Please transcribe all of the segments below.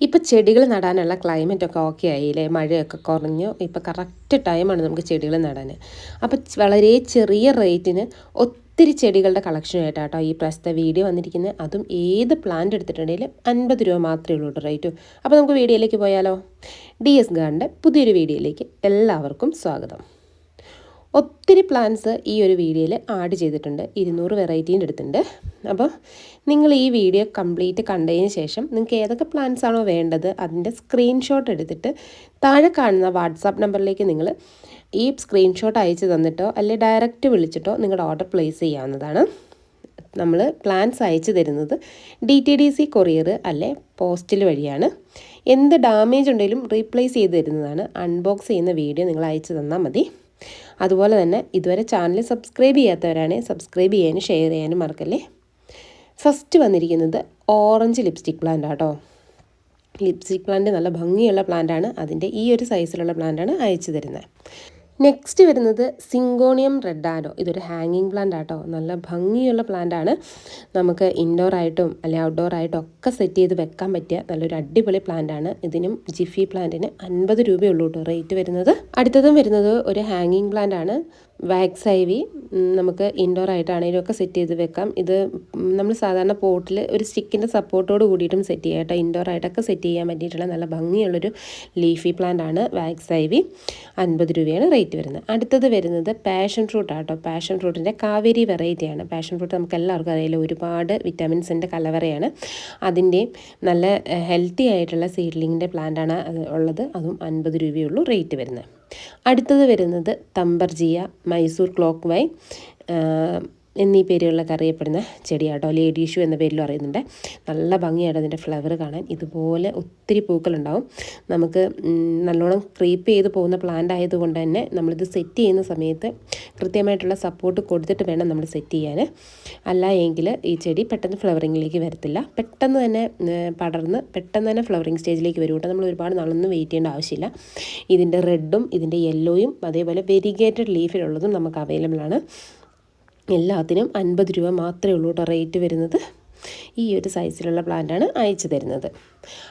ഇപ്പോൾ ചെടികൾ നടാനുള്ള ക്ലൈമറ്റ് ഒക്കെ ഓക്കെ ആയില്ലേ? മഴയൊക്കെ കുറഞ്ഞു. ഇപ്പോൾ കറക്റ്റ് ടൈമാണ് നമുക്ക് ചെടികൾ നടാൻ. അപ്പോൾ വളരെ ചെറിയ റേറ്റിന് ഒത്തിരി ചെടികളുടെ കളക്ഷനായിട്ട് കേട്ടോ ഈ പ്രാവശ്യത്തെ വീഡിയോ വന്നിരിക്കുന്നത് അതും ഏത് പ്ലാന്റ് എടുത്തിട്ടുണ്ടെങ്കിലും അൻപത് രൂപ മാത്രമേ ഉള്ളൂ റേറ്റു അപ്പോൾ നമുക്ക് വീഡിയോയിലേക്ക് പോയാലോ. ഡി എസ് ഗാർഡിന്റെ പുതിയൊരു വീഡിയോയിലേക്ക് എല്ലാവർക്കും സ്വാഗതം. ഒത്തിരി പ്ലാന്റ്സ് ഈ ഒരു വീഡിയോയിൽ ആഡ് ചെയ്തിട്ടുണ്ട്. ഇരുന്നൂറ് വെറൈറ്റീന്റെ അടുത്തുണ്ട്. അപ്പോൾ നിങ്ങൾ ഈ വീഡിയോ കംപ്ലീറ്റ് കണ്ടതിന് ശേഷം നിങ്ങൾക്ക് ഏതൊക്കെ പ്ലാന്റ്സ് ആണോ വേണ്ടത് അതിന്റെ സ്ക്രീൻഷോട്ട് എടുത്തിട്ട് താഴെ കാണുന്ന വാട്സാപ്പ് നമ്പറിലേക്ക് നിങ്ങൾ ഈ സ്ക്രീൻഷോട്ട് അയച്ചു തന്നിട്ടോ അല്ലെങ്കിൽ ഡയറക്റ്റ് വിളിച്ചിട്ടോ നിങ്ങളുടെ ഓർഡർ പ്ലേസ് ചെയ്യാവുന്നതാണ്. നമ്മൾ പ്ലാൻസ് അയച്ചു തരുന്നത് D T D C courier അല്ലെ പോസ്റ്റിൽ വഴിയാണ്. എന്ത് ഡാമേജ് ഉണ്ടെങ്കിലും റീപ്ലേസ് ചെയ്ത് തരുന്നതാണ്. അൺബോക്സ് ചെയ്യുന്ന വീഡിയോ നിങ്ങൾ അയച്ചു തന്നാൽ മതി. അതുപോലെ തന്നെ ഇതുവരെ ചാനൽ സബ്സ്ക്രൈബ് ചെയ്യാത്തവരാണെങ്കിൽ സബ്സ്ക്രൈബ് ചെയ്യാനും ഷെയർ ചെയ്യാനും മറക്കല്ലേ? ഫസ്റ്റ് വന്നിരിക്കുന്നത് ഓറഞ്ച് ലിപ്സ്റ്റിക് പ്ലാന്റ് ആട്ടോ. ലിപ്സ്റ്റിക് പ്ലാന്റ് നല്ല ഭംഗിയുള്ള പ്ലാന്റാണ് അതിന്റെ ഈ ഒരു സൈസിലുള്ള പ്ലാന്റാണ് അയച്ചു തരുന്നത്. നെക്സ്റ്റ് വരുന്നത് സിങ്കോണിയം റെഡ് ആരോ ഇതൊരു ഹാങ്ങിങ് പ്ലാന്റ് ആട്ടോ. നല്ല ഭംഗിയുള്ള പ്ലാന്റ് ആണ്. നമുക്ക് ഇൻഡോർ ആയിട്ടും അല്ലെങ്കിൽ ഔട്ട്ഡോർ ആയിട്ടും ഒക്കെ സെറ്റ് ചെയ്ത് വെക്കാൻ പറ്റിയ നല്ലൊരു അടിപൊളി പ്ലാന്റ് ആണ്. ഇതിനും ജിഫി പ്ലാന്റിന് അൻപത് രൂപയുള്ളൂ കേട്ടോ റേറ്റ് വരുന്നത്. അടുത്തതും വരുന്നത് ഒരു ഹാങ്ങിങ് പ്ലാന്റ് ആണ്. വാക്സ് ഐ വി നമുക്ക് ഇൻഡോർ ആയിട്ടാണെങ്കിലും ഒക്കെ സെറ്റ് ചെയ്ത് വെക്കാം. ഇത് നമ്മൾ സാധാരണ പോട്ടിൽ ഒരു സ്റ്റിക്കിന്റെ സപ്പോർട്ടോട് കൂടിയിട്ടും സെറ്റ് ചെയ്യാം കേട്ടോ. ഇൻഡോർ ആയിട്ടൊക്കെ സെറ്റ് ചെയ്യാൻ പറ്റിയിട്ടുള്ള നല്ല ഭംഗിയുള്ളൊരു ലീഫി പ്ലാന്റ് ആണ് വാക്സ് ഐ വി അൻപത് രൂപയാണ് റേറ്റ് വരുന്നത്. അടുത്തത് വരുന്നത് പാഷൻ ഫ്രൂട്ട് ആട്ടോ പാഷൻ ഫ്രൂട്ടിന്റെ കാവേരി വെറൈറ്റിയാണ് പാഷൻ ഫ്രൂട്ട് നമുക്ക് എല്ലാവർക്കും അറിയില്ല ഒരുപാട് വിറ്റാമിൻസിന്റെ കലവറയാണ്. അതിന്റെ നല്ല ഹെൽത്തി ആയിട്ടുള്ള സീഡ്ലിങ്ങിന്റെ പ്ലാന്റാണ് ഉള്ളത്. അതും അൻപത് രൂപയുള്ളൂ റേറ്റ് വരുന്നത്. അടുത്തത് വരുന്നത് തമ്പർജിയ മൈസൂർ ക്ലോക്ക് വൈ എന്നീ പേരുകളിലൊക്കെ അറിയപ്പെടുന്ന ചെടിയാട്ടോ. ലേഡി ഇഷ്യൂ എന്ന പേരിലും അറിയുന്നുണ്ട്. നല്ല ഭംഗിയാണ് അതിന്റെ ഫ്ലവർ കാണാൻ. ഇതുപോലെ ഒത്തിരി പൂക്കളുണ്ടാവും. നമുക്ക് നല്ലോണം ക്രീപ്പ് ചെയ്ത് പോകുന്ന പ്ലാന്റ് ആയതുകൊണ്ട് തന്നെ നമ്മളിത് സെറ്റ് ചെയ്യുന്ന സമയത്ത് കൃത്യമായിട്ടുള്ള സപ്പോർട്ട് കൊടുത്തിട്ട് വേണം നമ്മൾ സെറ്റ് ചെയ്യാൻ. അല്ല എങ്കിൽ ഈ ചെടി പെട്ടെന്ന് ഫ്ലവറിങ്ങിലേക്ക് വരത്തില്ല. പെട്ടെന്ന് തന്നെ പടർന്ന് പെട്ടെന്ന് തന്നെ ഫ്ലവറിങ് സ്റ്റേജിലേക്ക് വരും കേട്ടോ. നമ്മൾ ഒരുപാട് നാളൊന്നും വെയിറ്റ് ചെയ്യേണ്ട ആവശ്യമില്ല. ഇതിന്റെ റെഡും ഇതിന്റെ യെല്ലോയും അതേപോലെ വെരിഗേറ്റഡ് ലീഫിലുള്ളതും നമുക്ക് അവൈലബിൾ ആണ്. എല്ലാത്തിനും അൻപത് രൂപ മാത്രമേ ഉള്ളൂ കേട്ടോ റേറ്റ് വരുന്നത്. ഈ ഒരു സൈസിലുള്ള പ്ലാന്റാണ് അയച്ചു തരുന്നത്.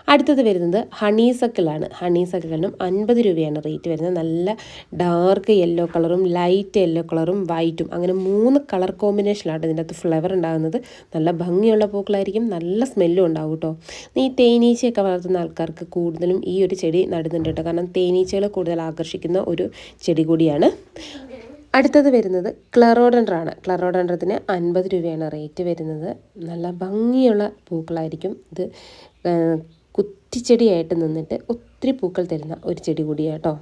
അടുത്തത് വരുന്നത് ഹണീസക്കിളാണ്. ഹണീസക്കിളിനും അൻപത് രൂപയാണ് റേറ്റ് വരുന്നത്. നല്ല ഡാർക്ക് യെല്ലോ കളറും ലൈറ്റ് യെല്ലോ കളറും വൈറ്റും അങ്ങനെ മൂന്ന് കളർ കോമ്പിനേഷനിലാണ് ഇതിന്റെ അകത്ത് ഫ്ലവർ ഉണ്ടാകുന്നത്. നല്ല ഭംഗിയുള്ള പൂക്കളായിരിക്കും. നല്ല സ്മെല്ലും ഉണ്ടാവും കേട്ടോ. ഈ തേനീച്ചയൊക്കെ വളർത്തുന്ന ആൾക്കാർക്ക് കൂടുതലും ഈ ഒരു ചെടി നടുന്നുണ്ട് കേട്ടോ. കാരണം തേനീച്ചകൾ കൂടുതൽ ആകർഷിക്കുന്ന ഒരു ചെടി കൂടിയാണ്. അടുത്തത് വരുന്നത് ക്ലറോഡൻഡ്രാണ്. ക്ലറോഡൻഡ്രത്തിന് അൻപത് രൂപയാണ് റേറ്റ് വരുന്നത്. നല്ല ഭംഗിയുള്ള പൂക്കളായിരിക്കും. ഇത് കുറ്റിച്ചെടിയായിട്ട് നിന്നിട്ട് ഒത്തിരി പൂക്കൾ തരുന്ന ഒരു ചെടി കൂടിയാട്ടോ.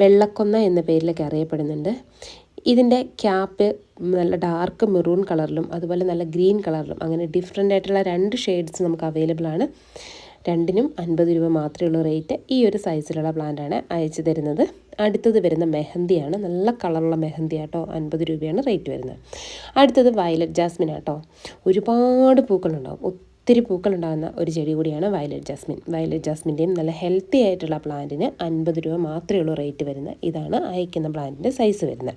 വെള്ളക്കൊന്ന എന്ന പേരിലൊക്കെ അറിയപ്പെടുന്നുണ്ട്. ഇതിന്റെ ക്യാപ്പ് നല്ല ഡാർക്ക് മെറൂൺ കളറിലും അതുപോലെ നല്ല ഗ്രീൻ കളറിലും അങ്ങനെ ഡിഫറെന്റ് ആയിട്ടുള്ള രണ്ട് ഷെയ്ഡ്സ് നമുക്ക് അവൈലബിൾ ആണ്. രണ്ടിനും അൻപത് രൂപ മാത്രമേ ഉള്ളൂ റേറ്റ്. ഈ ഒരു സൈസിലുള്ള പ്ലാന്റാണ് അയച്ചു തരുന്നത്. അടുത്തത് വരുന്ന മെഹന്തിയാണ്. നല്ല കളറുള്ള മെഹന്തി ആട്ടോ. അൻപത് രൂപയാണ് റേറ്റ് വരുന്നത്. അടുത്തത് വയലറ്റ് ജാസ്മിൻ ആട്ടോ. ഒരുപാട് പൂക്കളുണ്ടാവും. ഒത്തിരി പൂക്കളുണ്ടാകുന്ന ഒരു ചെടി കൂടിയാണ് വയലറ്റ് ജാസ്മിൻ. വയലറ്റ് ജാസ്മിന്റെയും നല്ല ഹെൽത്തി ആയിട്ടുള്ള പ്ലാന്റിന് അൻപത് രൂപ മാത്രമേ ഉള്ളൂ റേറ്റ് വരുന്നത്. ഇതാണ് അയക്കുന്ന പ്ലാന്റിന്റെ സൈസ് വരുന്നത്.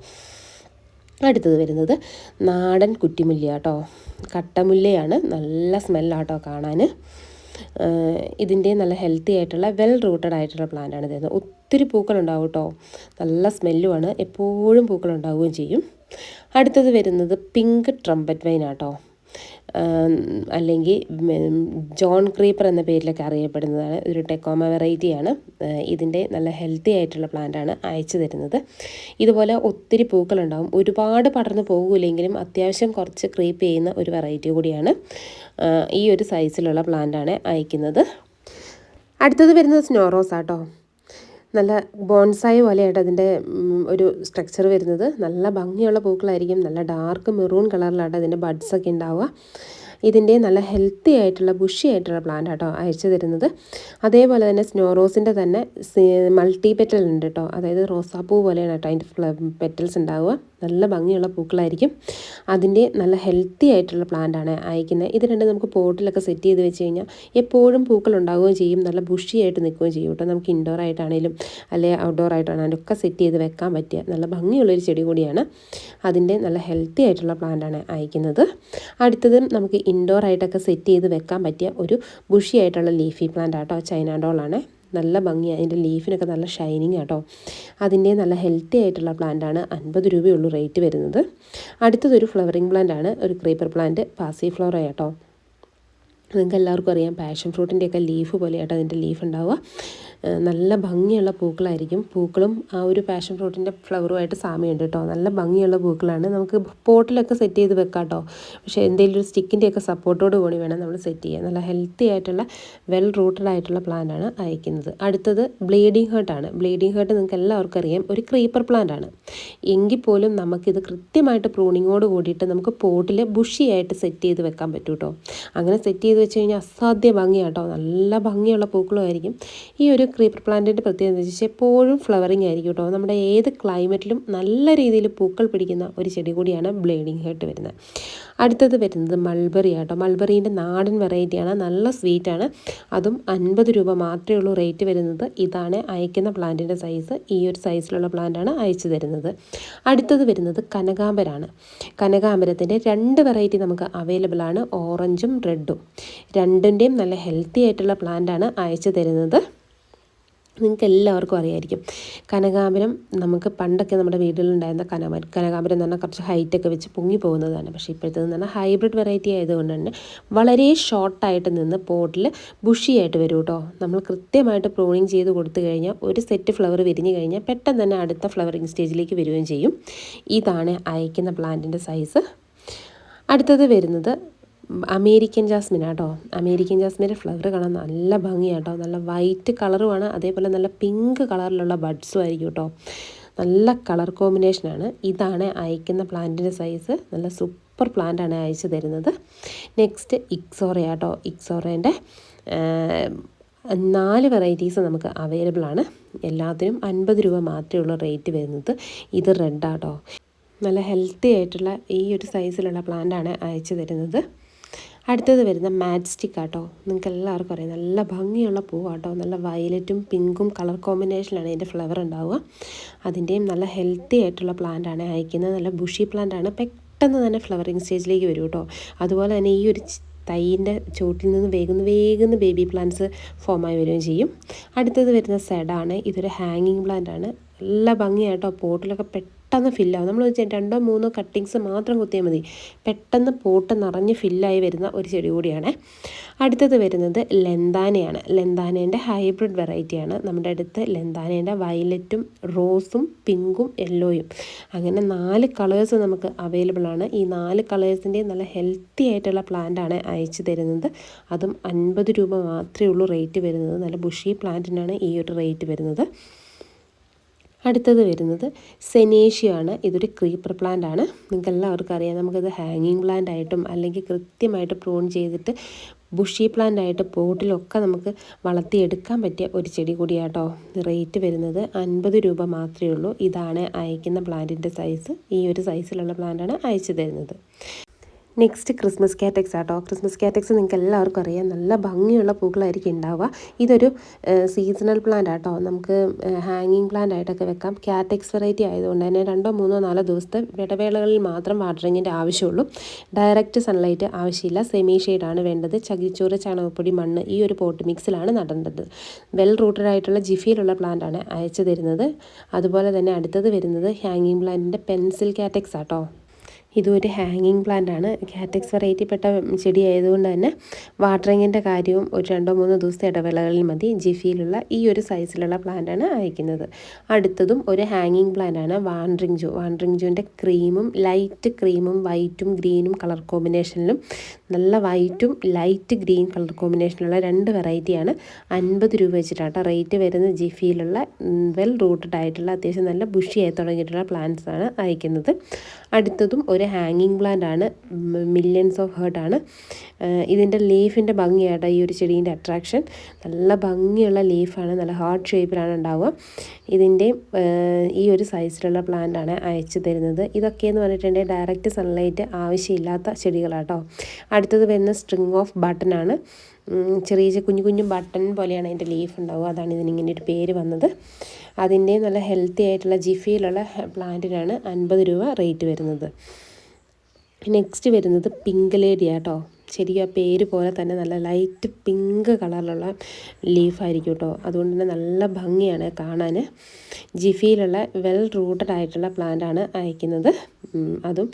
അടുത്തത് വരുന്നത് നാടൻ കുറ്റിമുല്ല കേട്ടോ കട്ടമുല്ലയാണ്. നല്ല സ്മെല്ലാട്ടോ കാണാൻ. ഇതിന്റെ നല്ല ഹെൽത്തി ആയിട്ടുള്ള വെൽ റൂട്ടഡ് ആയിട്ടുള്ള പ്ലാന്റ് ആണ് തരുന്നത് ഒത്തിരി പൂക്കളുണ്ടാവും കേട്ടോ നല്ല സ്മെല്ലുമാണ് എപ്പോഴും പൂക്കളുണ്ടാവുകയും ചെയ്യും. അടുത്തത് വരുന്നത് പിങ്ക് ട്രംപറ്റ് വൈൻ ആട്ടോ. അല്ലെങ്കിൽ ജോൺ ക്രീപ്പർ എന്ന പേരിലൊക്കെ അറിയപ്പെടുന്നതാണ് ഒരു ടെക്കോമ വെറൈറ്റിയാണ് ഇതിന്റെ നല്ല ഹെൽത്തി ആയിട്ടുള്ള പ്ലാന്റാണ് അയച്ചു തരുന്നത്. ഇതുപോലെ ഒത്തിരി പൂക്കളുണ്ടാവും. ഒരുപാട് പടർന്നു പോകില്ലെങ്കിലും അത്യാവശ്യം കുറച്ച് ക്രീപ്പ് ചെയ്യുന്ന ഒരു വെറൈറ്റി കൂടിയാണ് ഈ ഒരു സൈസിലുള്ള പ്ലാന്റാണ് അയക്കുന്നത്. അടുത്തത് വരുന്നത് സ്നോ റോസ് ആട്ടോ. നല്ല ബോൺസായി പോലെയായിട്ട് അതിന്റെ ഒരു സ്ട്രക്ചർ വരുന്നത്. നല്ല ഭംഗിയുള്ള പൂക്കളായിരിക്കും. നല്ല ഡാർക്ക് മെറൂൺ കളറിലാണ് അതിന്റെ ബഡ്സൊക്കെ ഉണ്ടാവുക. ഇതിന്റെ നല്ല ഹെൽത്തി ആയിട്ടുള്ള ബുഷി ആയിട്ടുള്ള പ്ലാന്റ് കേട്ടോ അയച്ചു തരുന്നത്. അതേപോലെ തന്നെ സ്നോ റോസിന്റെ തന്നെ മൾട്ടി പെറ്റൽ ഉണ്ട് കേട്ടോ അതായത് റോസാപ്പൂ പോലെയാണ് കേട്ടോ അതിന്റെ പെറ്റൽസ് ഉണ്ടാവുക. നല്ല ഭംഗിയുള്ള പൂക്കളായിരിക്കും. അതിന്റെ നല്ല ഹെൽത്തി ആയിട്ടുള്ള പ്ലാന്റ് ആണ് അയക്കുന്നത്. ഇത് രണ്ട് നമുക്ക് പോട്ടിലൊക്കെ സെറ്റ് ചെയ്ത് വെച്ച് കഴിഞ്ഞാൽ എപ്പോഴും പൂക്കൾ ഉണ്ടാവുകയും ചെയ്യും. നല്ല ബുഷിയായിട്ട് നിൽക്കുകയും ചെയ്യും കേട്ടോ. നമുക്ക് ഇൻഡോർ ആയിട്ടാണെങ്കിലും അല്ലെങ്കിൽ ഔട്ട്ഡോർ ആയിട്ടാണെങ്കിലും ഒക്കെ സെറ്റ് ചെയ്ത് വെക്കാൻ പറ്റിയ നല്ല ഭംഗിയുള്ളൊരു ചെടി കൂടിയാണ്. അതിന്റെ നല്ല ഹെൽത്തി ആയിട്ടുള്ള പ്ലാന്റ് ആണ് അയക്കുന്നത്. അടുത്തത് നമുക്ക് ഇൻഡോർ ആയിട്ടൊക്കെ സെറ്റ് ചെയ്ത് വെക്കാൻ പറ്റിയ ഒരു ബുഷിയായിട്ടുള്ള ലീഫി പ്ലാന്റ് ആട്ടോ ചൈന ഡോളാണ് നല്ല ഭംഗിയാണ് അതിന്റെ ലീഫിനൊക്കെ നല്ല ഷൈനിങ് ആട്ടോ അതിന്റെ നല്ല ഹെൽത്തി ആയിട്ടുള്ള പ്ലാന്റ് ആണ് അൻപത് രൂപയുള്ളൂ റേറ്റ് വരുന്നത്. അടുത്തതൊരു ഫ്ലവറിങ് പ്ലാന്റ് ആണ് ഒരു ക്രീപ്പർ പ്ലാന്റ് പാസി ഫ്ലോറ ആട്ടോ നിങ്ങൾക്ക് എല്ലാവർക്കും അറിയാം. പാഷൻ ഫ്രൂട്ടിന്റെയൊക്കെ ലീഫ് പോലെയായിട്ട് അതിന്റെ ലീഫ് ഉണ്ടാവുക. നല്ല ഭംഗിയുള്ള പൂക്കളായിരിക്കും. പൂക്കളും ആ ഒരു പാഷൻ ഫ്രൂട്ടിന്റെ ഫ്ലവറുമായിട്ട് സാമ്യമുണ്ട് കേട്ടോ. നല്ല ഭംഗിയുള്ള പൂക്കളാണ്. നമുക്ക് പോട്ടിലൊക്കെ സെറ്റ് ചെയ്ത് വെക്കാം കേട്ടോ. പക്ഷേ എന്തെങ്കിലും ഒരു സ്റ്റിക്കിന്റെയൊക്കെ സപ്പോർട്ടോട് കൂടി വേണം നമ്മൾ സെറ്റ് ചെയ്യാൻ. നല്ല ഹെൽത്തി ആയിട്ടുള്ള വെൽ റൂട്ടഡ് ആയിട്ടുള്ള പ്ലാന്റാണ് അയക്കുന്നത്. അടുത്തത് ബ്ലീഡിങ് ഹേർട്ടാണ് ബ്ലീഡിംഗ് ഹേർട്ട് നിങ്ങൾക്ക് എല്ലാവർക്കും അറിയാം. ഒരു ക്രീപ്പർ പ്ലാന്റ് ആണ്. എങ്കിൽ പോലും നമുക്കിത് കൃത്യമായിട്ട് പ്രൂണിങ്ങോട് കൂടിയിട്ട് നമുക്ക് പോട്ടിൽ ബുഷിയായിട്ട് സെറ്റ് ചെയ്ത് വെക്കാൻ പറ്റും കേട്ടോ. അങ്ങനെ സെറ്റ് ചെയ്ത് വെച്ച് കഴിഞ്ഞാൽ അസാധ്യ ഭംഗിയാട്ടോ നല്ല ഭംഗിയുള്ള പൂക്കളുമായിരിക്കും. ഈ ഒരു ക്രീപ്പർ പ്ലാന്റിന്റെ പ്രത്യേകത എന്ന് വെച്ചാൽ എപ്പോഴും ഫ്ലവറിങ് ആയിരിക്കും കേട്ടോ. നമ്മുടെ ഏത് ക്ലൈമറ്റിലും നല്ല രീതിയിൽ പൂക്കൾ പിടിക്കുന്ന ഒരു ചെടി കൂടിയാണ് ബ്ലേഡിങ് ഹേർട്ട് വരുന്നത്. അടുത്തത് വരുന്നത് മൾബറി ആട്ടോ. മൾബറീന്റെ നാടൻ വെറൈറ്റിയാണ്. നല്ല സ്വീറ്റാണ്. അതും അൻപത് രൂപ മാത്രമേ ഉള്ളൂ റേറ്റ് വരുന്നത്. ഇതാണ് അയക്കുന്ന പ്ലാന്റിന്റെ സൈസ്. ഈ ഒരു സൈസിലുള്ള പ്ലാന്റാണ് അയച്ചു തരുന്നത്. അടുത്തത് വരുന്നത് കനകാമ്പരാണ് കനകാമ്പരത്തിന്റെ രണ്ട് വെറൈറ്റി നമുക്ക് അവൈലബിൾ ആണ്. ഓറഞ്ചും റെഡും. രണ്ടിന്റെയും നല്ല ഹെൽത്തി ആയിട്ടുള്ള പ്ലാന്റാണ് അയച്ചു തരുന്നത്. നിങ്ങൾക്ക് എല്ലാവർക്കും അറിയായിരിക്കും. കനകാമ്പരം നമുക്ക് പണ്ടൊക്കെ നമ്മുടെ വീടുകളിലുണ്ടായിരുന്ന കനകാമ്പരം കനകാമ്പരം എന്ന് പറഞ്ഞാൽ കുറച്ച് ഹൈറ്റൊക്കെ വെച്ച് പൊങ്ങി പോകുന്നതാണ്. പക്ഷേ ഇപ്പോഴത്തേന്ന് പറഞ്ഞാൽ ഹൈബ്രിഡ് വെറൈറ്റി ആയതുകൊണ്ട് തന്നെ വളരെ ഷോർട്ടായിട്ട് നിന്ന് പോട്ടിൽ ബുഷിയായിട്ട് വരും കേട്ടോ. നമ്മൾ കൃത്യമായിട്ട് പ്രോണിങ് ചെയ്ത് കൊടുത്തു കഴിഞ്ഞാൽ ഒരു സെറ്റ് ഫ്ലവർ വിരിഞ്ഞ് കഴിഞ്ഞാൽ പെട്ടെന്ന് തന്നെ അടുത്ത ഫ്ലവറിങ് സ്റ്റേജിലേക്ക് വരികയും ചെയ്യും. ഇതാണ് അയക്കുന്ന പ്ലാന്റിന്റെ സൈസ് അടുത്തത് വരുന്നത് അമേരിക്കൻ ജാസ്മിൻ ആട്ടോ. അമേരിക്കൻ ജാസ്മിന്റെ ഫ്ലവർ കാണാൻ നല്ല ഭംഗിയാട്ടോ നല്ല വൈറ്റ് കളറുമാണ് അതേപോലെ നല്ല പിങ്ക് കളറിലുള്ള ബഡ്സും ആയിരിക്കും കേട്ടോ നല്ല കളർ കോമ്പിനേഷനാണ് ഇതാണ് അയക്കുന്ന പ്ലാന്റിന്റെ സൈസ് നല്ല സൂപ്പർ പ്ലാന്റാണ് അയച്ചു തരുന്നത്. നെക്സ്റ്റ് ഇക്സോറയാട്ടോ ഇക്സോറേന്റെ നാല് വെറൈറ്റീസ് നമുക്ക് അവൈലബിൾ ആണ്. എല്ലാത്തിനും അൻപത് രൂപ മാത്രമേ ഉള്ളൂ റേറ്റ് വരുന്നത്. ഇത് റെഡ് റെഡാട്ടോ നല്ല ഹെൽത്തി ആയിട്ടുള്ള ഈ ഒരു സൈസിലുള്ള പ്ലാന്റാണ് അയച്ചു തരുന്നത്. അടുത്തത് വരുന്ന മാറ്റ് സ്റ്റിക്ക് ആട്ടോ. നിങ്ങൾക്ക് എല്ലാവർക്കും അറിയാം. നല്ല ഭംഗിയുള്ള പൂവാട്ടോ. നല്ല വയലറ്റും പിങ്കും കളർ കോമ്പിനേഷനിലാണ് ഇതിന്റെ ഫ്ലവർ ഉണ്ടാവുക. അതിന്റെയും നല്ല ഹെൽത്തി ആയിട്ടുള്ള പ്ലാന്റ് പ്ലാന്റാണ് അയക്കുന്നത്. നല്ല ബുഷി പ്ലാന്റ് ആണ്. പെട്ടെന്ന് തന്നെ ഫ്ലവറിങ് സ്റ്റേജിലേക്ക് വരും കേട്ടോ. അതുപോലെ തന്നെ ഈ ഒരു തൈന്റെ ചുവട്ടിൽ നിന്ന് വേഗം വേഗം ബേബി പ്ലാന്റ്സ് ഫോമായി വരികയും ചെയ്യും. അടുത്തത് വരുന്ന സെഡാണ് ഇതൊരു ഹാങ്ങിങ് പ്ലാന്റ് ആണ്. നല്ല ഭംഗിയായിട്ടോ പോട്ടിലൊക്കെ പെട്ടെന്ന് ഫില്ലാവും നമ്മൾ രണ്ടോ മൂന്നോ കട്ടിങ്സ് മാത്രം കുത്തിയാൽ മതി. പെട്ടെന്ന് പോട്ട് നിറഞ്ഞ് ഫില്ലായി വരുന്ന ഒരു ചെടി കൂടിയാണ്. അടുത്തത് വരുന്നത് ലെന്താനയാണ്. ലെന്താനേന്റെ ഹൈബ്രിഡ് വെറൈറ്റിയാണ് നമ്മുടെ അടുത്ത് ലെന്താനേന്റെ വയലറ്റും റോസും പിങ്കും യെല്ലോയും അങ്ങനെ നാല് കളേഴ്സ് നമുക്ക് അവൈലബിൾ ആണ്. ഈ നാല് കളേഴ്സിന്റെ നല്ല ഹെൽത്തി ആയിട്ടുള്ള പ്ലാന്റാണ് അയച്ചു തരുന്നത്. അതും അൻപത് രൂപ മാത്രമേ ഉള്ളൂ റേറ്റ് വരുന്നത്. നല്ല ബുഷി പ്ലാന്റിനാണ് ഈ ഒരു റേറ്റ് വരുന്നത്. അടുത്തത് വരുന്നത് സെനേഷ്യാണ്. ഇതൊരു ക്രീപ്പർ പ്ലാന്റ് ആണ്. നിങ്ങൾക്ക് എല്ലാവർക്കും അറിയാം. നമുക്കിത് ഹാങ്ങിങ് പ്ലാന്റ് ആയിട്ടും അല്ലെങ്കിൽ കൃത്യമായിട്ട് പ്രൂൺ ചെയ്തിട്ട് ബുഷി പ്ലാന്റ് ആയിട്ട് പോട്ടിലൊക്കെ നമുക്ക് വളർത്തിയെടുക്കാൻ പറ്റിയ ഒരു ചെടി കൂടിയാട്ടോ റേറ്റ് വരുന്നത്. അൻപത് രൂപ മാത്രമേ ഉള്ളൂ. ഇതാണ് അയക്കുന്ന പ്ലാന്റിന്റെ സൈസ് ഈ ഒരു സൈസിലുള്ള പ്ലാന്റാണ് അയച്ചു തരുന്നത്. നെക്സ്റ്റ് ക്രിസ്മസ് കാറ്റക്സ് ആട്ടോ. ക്രിസ്മസ് കാറ്റക്സ് നിങ്ങൾക്ക് എല്ലാവർക്കും അറിയാം. നല്ല ഭംഗിയുള്ള പൂക്കളായിരിക്കും ഉണ്ടാവുക. ഇതൊരു സീസണൽ പ്ലാന്റ് ആട്ടോ. നമുക്ക് ഹാങ്ങിങ് പ്ലാന്റ് ആയിട്ടൊക്കെ വെക്കാം. കാറ്റക്സ് വെറൈറ്റി ആയതുകൊണ്ട് തന്നെ രണ്ടോ മൂന്നോ നാലോ ദിവസത്തെ ഇടവേളകളിൽ മാത്രം വാട്ടറിങ്ങിന്റെ ആവശ്യമുള്ളൂ. ഡയറക്റ്റ് സൺലൈറ്റ് ആവശ്യമില്ല. സെമി ഷെയ്ഡാണ് വേണ്ടത്. ചകിരിച്ചോറ് ചാണകപ്പൊടി മണ്ണ് ഈ ഒരു പോട്ട് മിക്സിലാണ് നടേണ്ടത്. വെൽ റൂട്ടഡ് ആയിട്ടുള്ള ജിഫിയിലുള്ള പ്ലാന്റ് ആണ് അയച്ചു തരുന്നത്. അതുപോലെ തന്നെ അടുത്തത് വരുന്നത് ഹാങ്ങിങ് പ്ലാന്റിന്റെ പെൻസിൽ കാറ്റക്സ് ആട്ടോ. ഇതൊരു ഹാങ്ങിങ് പ്ലാന്റ് ആണ്. കാറ്റക്സ് വെറൈറ്റിപ്പെട്ട ചെടി ആയതുകൊണ്ട് തന്നെ വാട്ടറിങ്ങിന്റെ കാര്യവും ഒരു രണ്ടോ മൂന്നോ ദിവസത്തെ ഇടവേളകളിൽ മതി. ജിഫിയിലുള്ള ഈ ഒരു സൈസിലുള്ള പ്ലാന്റ് ആണ് അയക്കുന്നത്. അടുത്തതും ഒരു ഹാങ്ങിങ് പ്ലാന്റ് ആണ്. വാൻഡ്രിങ് ജൂ വാൻഡ്രിങ് ജൂവിന്റെ ക്രീമും ലൈറ്റ് ക്രീമും വൈറ്റും ഗ്രീനും കളർ കോമ്പിനേഷനിലും നല്ല വൈറ്റും ലൈറ്റ് ഗ്രീൻ കളർ കോമ്പിനേഷനുള്ള രണ്ട് വെറൈറ്റിയാണ്. അൻപത് രൂപ വെച്ചിട്ടാണ് റേറ്റ് വരുന്ന ജിഫിയിലുള്ള വെൽ റൂട്ടഡ് ആയിട്ടുള്ള അത്യാവശ്യം നല്ല ബുഷിയായി തുടങ്ങിയിട്ടുള്ള പ്ലാന്റ്സ് ആണ് അയക്കുന്നത്. അടുത്തതും ഒരു ഹാങ്ങിങ് പ്ലാന്റ് ആണ് മില്യൺസ് ഓഫ് ഹേർട്ട് ആണ്. ഇതിന്റെ ലീഫിന്റെ ഭംഗിയായിട്ട് ഈ ഒരു ചെടീന്റെ അട്രാക്ഷൻ. നല്ല ഭംഗിയുള്ള ലീഫാണ് നല്ല ഹാർട്ട് ഷേപ്പിലാണ് ഉണ്ടാവുക. ഇതിന്റെ ഈ ഒരു സൈസിലുള്ള പ്ലാന്റ് ആണ് അയച്ചു തരുന്നത്. ഇതൊക്കെയെന്ന് പറഞ്ഞിട്ടുണ്ടെങ്കിൽ ഡയറക്റ്റ് സൺലൈറ്റ് ആവശ്യമില്ലാത്ത ചെടികളാട്ടോ. അടുത്തത് വരുന്ന സ്ട്രിങ് ഓഫ് ബട്ടൺ ആണ്. ചെറിയ ചെറിയ കുഞ്ഞു കുഞ്ഞു ബട്ടൺ പോലെയാണ് അതിന്റെ ലീഫ് ഉണ്ടാവുക. അതാണ് ഇതിനിങ്ങനെ ഒരു പേര് വന്നത്. അതിന്റെ നല്ല ഹെൽത്തി ആയിട്ടുള്ള ജിഫിയിലുള്ള പ്ലാന്റിനാണ് അൻപത് രൂപ റേറ്റ് വരുന്നത്. നെക്സ്റ്റ് വരുന്നത് പിങ്ക് ലേഡിയാട്ടോ ആ പേര് പോലെ തന്നെ നല്ല ലൈറ്റ് പിങ്ക് കളറിലുള്ള ലീഫായിരിക്കും കേട്ടോ അതുകൊണ്ട് തന്നെ നല്ല ഭംഗിയാണ് കാണാൻ ജിഫിയിലുള്ള വെൽ റൂട്ടഡ് ആയിട്ടുള്ള പ്ലാന്റാണ് അയക്കുന്നത്. അതും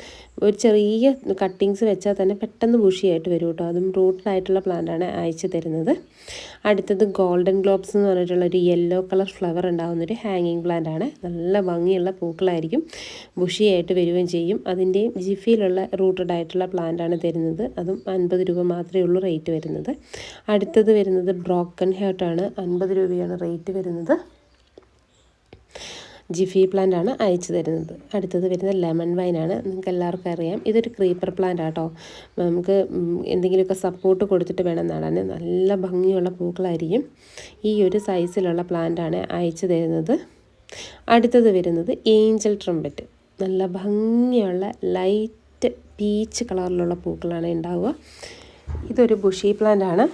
ഒരു ചെറിയ കട്ടിങ്സ് വെച്ചാൽ തന്നെ പെട്ടെന്ന് ബുഷിയായിട്ട് വരും കേട്ടോ അതും റൂട്ടഡ് ആയിട്ടുള്ള പ്ലാന്റാണ് അയച്ചു തരുന്നത്. അടുത്തത് ഗോൾഡൻ ഗ്ലോബ്സ് എന്ന് പറഞ്ഞിട്ടുള്ള ഒരു യെല്ലോ കളർ ഫ്ലവർ ഉണ്ടാകുന്നൊരു ഹാങ്ങിങ് പ്ലാന്റ് ആണ്. നല്ല ഭംഗിയുള്ള പൂക്കളായിരിക്കും ബുഷിയായിട്ട് വരികയും ചെയ്യും. അതിന്റെയും ജിഫിയിലുള്ള റൂട്ടഡ് ആയിട്ടുള്ള പ്ലാന്റ് ആണ് തരുന്നത്. അതും അൻപത് രൂപ മാത്രമേ ഉള്ളൂ റേറ്റ് വരുന്നത്. അടുത്തത് വരുന്നത് ബ്രോക്കൺ ഹേർട്ടാണ് അൻപത് രൂപയാണ് റേറ്റ് വരുന്നത്. ജിഫി പ്ലാന്റ് ആണ് അയച്ചു തരുന്നത്. അടുത്തത് വരുന്നത് ലെമൺ വൈനാണ് നിങ്ങൾക്ക് എല്ലാവർക്കും അറിയാം. ഇതൊരു ക്രീപ്പർ പ്ലാന്റ് ആട്ടോ. നമുക്ക് എന്തെങ്കിലുമൊക്കെ സപ്പോർട്ട് കൊടുത്തിട്ട് വേണം നടാൻ. നല്ല ഭംഗിയുള്ള പൂക്കളായിരിക്കും ഈ ഒരു സൈസിലുള്ള പ്ലാന്റ് ആണ് അയച്ചു തരുന്നത്. അടുത്തത് വരുന്നത് ഏഞ്ചൽ ട്രംപറ്റ്. നല്ല ഭംഗിയുള്ള ലൈറ്റ് പീച്ച് കളറിലുള്ള പൂക്കളാണ് ഉണ്ടാവുക. ഇതൊരു ബുഷി പ്ലാന്റ് ആണ്.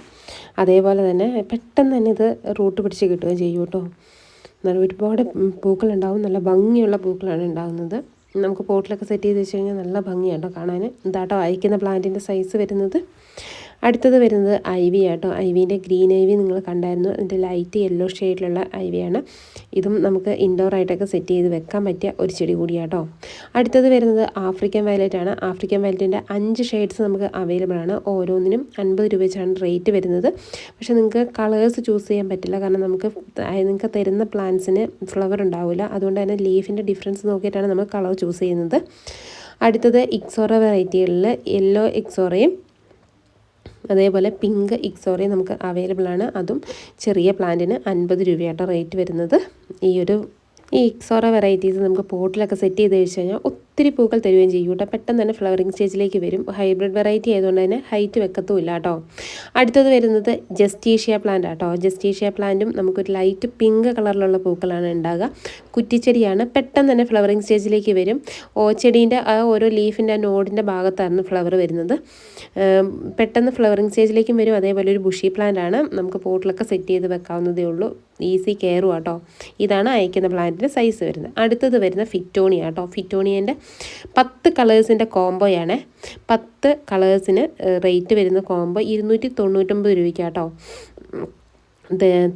അതേപോലെ തന്നെ പെട്ടെന്ന് തന്നെ ഇത് റൂട്ട് പിടിച്ച് കിട്ടുകയും ചെയ്യും കേട്ടോ. നല്ല ഒരുപാട് പൂക്കളുണ്ടാവും നല്ല ഭംഗിയുള്ള പൂക്കളാണ് ഉണ്ടാകുന്നത്. നമുക്ക് പോട്ടിലൊക്കെ സെറ്റ് ചെയ്ത് വെച്ച് കഴിഞ്ഞാൽ നല്ല ഭംഗിയാട്ടോ കാണാൻ. ഇതാട്ടോ അയക്കുന്ന പ്ലാന്റിന്റെ സൈസ് വരുന്നത്. അടുത്തത് വരുന്നത് ഐവി ആട്ടോ. ഐവിന്റെ ഗ്രീൻ ഐവി നിങ്ങൾ കണ്ടായിരുന്നു. അതിന്റെ ലൈറ്റ് യെല്ലോ ഷെയ്ഡിലുള്ള ഐവിയാണ് ഇതും നമുക്ക് ഇൻഡോർ ആയിട്ടൊക്കെ സെറ്റ് ചെയ്ത് വെക്കാൻ പറ്റിയ ഒരു ചെടി കൂടിയാട്ടോ. അടുത്തത് വരുന്നത് ആഫ്രിക്കൻ വയലറ്റ് ആണ്. ആഫ്രിക്കൻ വയലറ്റിന്റെ അഞ്ച് ഷെയ്ഡ്സ് നമുക്ക് അവൈലബിൾ ആണ്. ഓരോന്നിനും അൻപത് രൂപ വെച്ചാണ് റേറ്റ് വരുന്നത്. പക്ഷേ നിങ്ങൾക്ക് കളേഴ്സ് ചൂസ് ചെയ്യാൻ പറ്റില്ല. കാരണം നമുക്ക് നിങ്ങൾക്ക് തരുന്ന പ്ലാന്റ്സിന് ഫ്ലവർ ഉണ്ടാവില്ല. അതുകൊണ്ട് തന്നെ ലീഫിന്റെ ഡിഫറൻസ് നോക്കിയിട്ടാണ് നമ്മൾ കളർ ചൂസ് ചെയ്യുന്നത്. അടുത്തത് ഇക്സോറ വെറൈറ്റികളിൽ യെല്ലോ ഇക്സോറയും അതേപോലെ പിങ്ക് ഇക്സോറി നമുക്ക് അവൈലബിൾ ആണ്. അതും ചെറിയ പ്ലാന്റിന് അൻപത് രൂപയാട്ടോ റേറ്റ് വരുന്നത്. ഈ ഒരു ഈ ഇക്സോറ വെറൈറ്റീസ് നമുക്ക് പോട്ടിലൊക്കെ സെറ്റ് ചെയ്ത് കഴിച്ച് കഴിഞ്ഞാൽ ഒത്തിരി പൂക്കൾ തരുകയും ചെയ്യും. കേട്ടോ പെട്ടെന്ന് തന്നെ ഫ്ലവറിങ് സ്റ്റേജിലേക്ക് വരും. ഹൈബ്രിഡ് വെറൈറ്റി ആയതുകൊണ്ട് തന്നെ ഹൈറ്റ് വെക്കത്തുമില്ല കേട്ടോ. അടുത്തത് വരുന്നത് ജസ്റ്റീഷ്യ പ്ലാന്റ് ആട്ടോ. ജസ്റ്റീഷ്യ പ്ലാന്റും നമുക്കൊരു ലൈറ്റ് പിങ്ക് കളറിലുള്ള പൂക്കളാണ് ഉണ്ടാകുക കുറ്റിച്ചെടിയാണ്. പെട്ടെന്ന് തന്നെ ഫ്ലവറിങ് സ്റ്റേജിലേക്ക് വരും. ഓ ചെടീന്റെ ആ ഓരോ ലീഫിന്റെ ആ നോഡിന്റെ ഭാഗത്താണ് ഫ്ലവർ വരുന്നത്. പെട്ടെന്ന് ഫ്ലവറിങ് സ്റ്റേജിലേക്കും വരും. അതേപോലെ ഒരു ബുഷി പ്ലാന്റ് ആണ്. നമുക്ക് പോട്ടിലൊക്കെ സെറ്റ് ചെയ്ത് വെക്കാവുന്നതേ ഉള്ളൂ. ഈസി കെയറും ആട്ടോ. ഇതാണ് അയക്കുന്ന പ്ലാന്റിന്റെ സൈസ് വരുന്നത്. അടുത്തത് വരുന്ന ഫിറ്റോണിയ കേട്ടോ ഫിറ്റോണിയന്റെ പത്ത് കളേഴ്സിന്റെ കോംബോയാണ് പത്ത് കളേഴ്സിന് റേറ്റ് വരുന്ന കോംബോ ഇരുന്നൂറ്റി തൊണ്ണൂറ്റൊമ്പത് രൂപയ്ക്കാട്ടോ.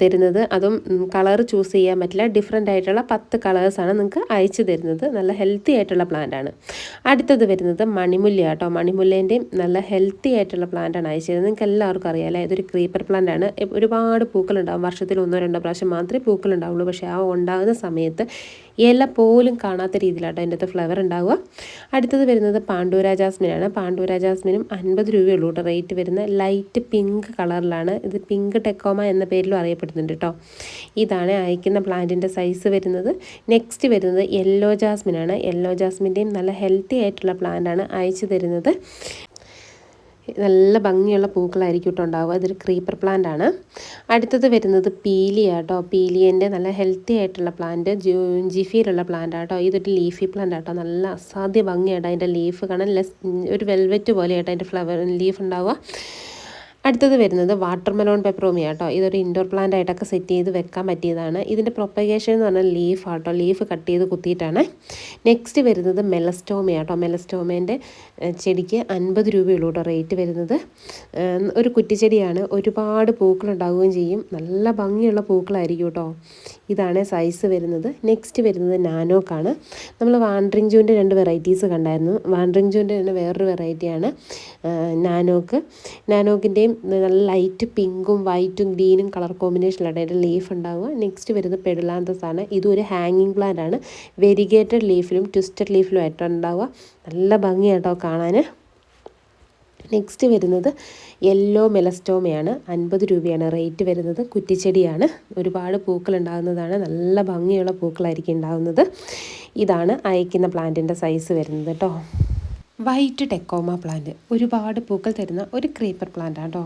തരുന്നത്. അതും കളർ ചൂസ് ചെയ്യാൻ പറ്റില്ല. ഡിഫറെന്റ് ആയിട്ടുള്ള പത്ത് കളേഴ്സാണ് നിങ്ങൾക്ക് അയച്ചു തരുന്നത്. നല്ല ഹെൽത്തി ആയിട്ടുള്ള പ്ലാന്റ് ആണ്. അടുത്തത് വരുന്നത് മണിമുല്ല കേട്ടോ മണിമുല്ലേന്റെയും നല്ല ഹെൽത്തി ആയിട്ടുള്ള പ്ലാന്റ് ആണ് അയച്ചു തരുന്നത്. നിങ്ങൾക്ക് എല്ലാവർക്കും അറിയാമല്ലേ ഇതൊരു ക്രീപ്പർ പ്ലാന്റ് ആണ്. ഒരുപാട് പൂക്കളുണ്ടാവും. വർഷത്തിൽ ഒന്നോ രണ്ടോ പ്രാവശ്യം മാത്രമേ പൂക്കളുണ്ടാവുള്ളൂ. പക്ഷേ ആ ഉണ്ടാകുന്ന സമയത്ത് ഇല പോലും കാണാത്ത രീതിയിലാണ് അതിന്റെ അകത്ത് ഫ്ലവർ ഉണ്ടാവുക. അടുത്തത് വരുന്നത് പാണ്ഡൂര ജാസ്മിനാണ് പാണ്ഡൂര ജാസ്മിനും അൻപത് രൂപയുള്ളൂ കേട്ടോ റേറ്റ് വരുന്ന ലൈറ്റ് പിങ്ക് കളറിലാണ് ഇത് പിങ്ക് ടെക്കോമ എന്ന പേരിലും അറിയപ്പെടുന്നുണ്ട് കേട്ടോ. ഇതാണ് അയക്കുന്ന പ്ലാന്റിന്റെ സൈസ് വരുന്നത്. നെക്സ്റ്റ് വരുന്നത് യെല്ലോ ജാസ്മിനാണ് യെല്ലോ ജാസ്മിന്റെയും നല്ല ഹെൽത്തി ആയിട്ടുള്ള പ്ലാന്റാണ് അയച്ചു തരുന്നത്. നല്ല ഭംഗിയുള്ള പൂക്കളായിരിക്കും കേട്ടോ ഉണ്ടാവുക. ഇതൊരു ക്രീപ്പർ പ്ലാന്റ് ആണ്. അടുത്തത് വരുന്നത് പീലിയ കേട്ടോ. പീലിയന്റെ നല്ല ഹെൽത്തി ആയിട്ടുള്ള പ്ലാന്റ് ജിഫിയിലുള്ള പ്ലാന്റ് ആട്ടോ ഇതൊരു ലീഫി പ്ലാന്റ് ആട്ടോ നല്ല അസാധ്യ ഭംഗിയായിട്ട് അതിന്റെ ലീഫ് കാണാൻ ഒരു വെൽവെറ്റ് പോലെയായിട്ട് അതിന്റെ ഫ്ലവർ ലീഫ് ഉണ്ടാവുക. അടുത്തത് വരുന്നത് വാട്ടർ മെലോൺ പെപ്രോമിയ കേട്ടോ ഇതൊരു ഇൻഡോർ പ്ലാന്റ് ആയിട്ടൊക്കെ സെറ്റ് ചെയ്ത് വെക്കാൻ പറ്റിയതാണ്. ഇതിന്റെ പ്രൊപ്പഗേഷൻ എന്ന് പറഞ്ഞാൽ ലീഫ് ആട്ടോ. ലീഫ് കട്ട് ചെയ്ത് കുത്തിയിട്ടാണ്. നെക്സ്റ്റ് വരുന്നത് മെലസ്റ്റോമിയ കേട്ടോ മെലസ്റ്റോമേന്റെ ചെടിക്ക് അൻപത് രൂപയുള്ളൂ കേട്ടോ റേറ്റ് വരുന്നത്. ഒരു കുറ്റിച്ചെടിയാണ്. ഒരുപാട് പൂക്കളുണ്ടാവുകയും ചെയ്യും. നല്ല ഭംഗിയുള്ള പൂക്കളായിരിക്കും കേട്ടോ ഇതാണ് സൈസ് വരുന്നത്. നെക്സ്റ്റ് വരുന്നത് നാനോക്കാണ് നമ്മൾ വാൻഡ്രിങ് ജൂന്റെ രണ്ട് വെറൈറ്റീസ് കണ്ടായിരുന്നു. വാൻഡ്രിങ് ജൂന്റെ തന്നെ വേറൊരു വെറൈറ്റിയാണ് നാനോക്ക് നാനോക്കിന്റെയും നല്ല ലൈറ്റ് പിങ്കും വൈറ്റും ഗ്രീനും കളർ കോമ്പിനേഷനിലാണ് അതിന്റെ ലീഫ് ഉണ്ടാവുക. നെക്സ്റ്റ് വരുന്നത് പെഡുലാന്തസ് ആണ്. ഇതൊരു ഹാങ്ങിങ് പ്ലാന്റ് ആണ്. വെരിഗേറ്റഡ് ലീഫിലും ട്വിസ്റ്റഡ് ലീഫിലും ആയിട്ടാണ് ഉണ്ടാവുക. നല്ല ഭംഗിയാട്ടോ കാണാൻ. നെക്സ്റ്റ് വരുന്നത് യെല്ലോ മെലസ്റ്റോമയാണ് അൻപത് രൂപയാണ് റേറ്റ് വരുന്നത്. കുറ്റിച്ചെടിയാണ്. ഒരുപാട് പൂക്കൾ ഉണ്ടാകുന്നതാണ്. നല്ല ഭംഗിയുള്ള പൂക്കളായിരിക്കും ഉണ്ടാകുന്നത്. ഇതാണ് അയക്കുന്ന പ്ലാന്റിന്റെ സൈസ് വരുന്നത് കേട്ടോ വൈറ്റ് ടെക്കോമ പ്ലാന്റ് ഒരുപാട് പൂക്കൾ തരുന്ന ഒരു ക്രീപ്പർ പ്ലാന്റ് കേട്ടോ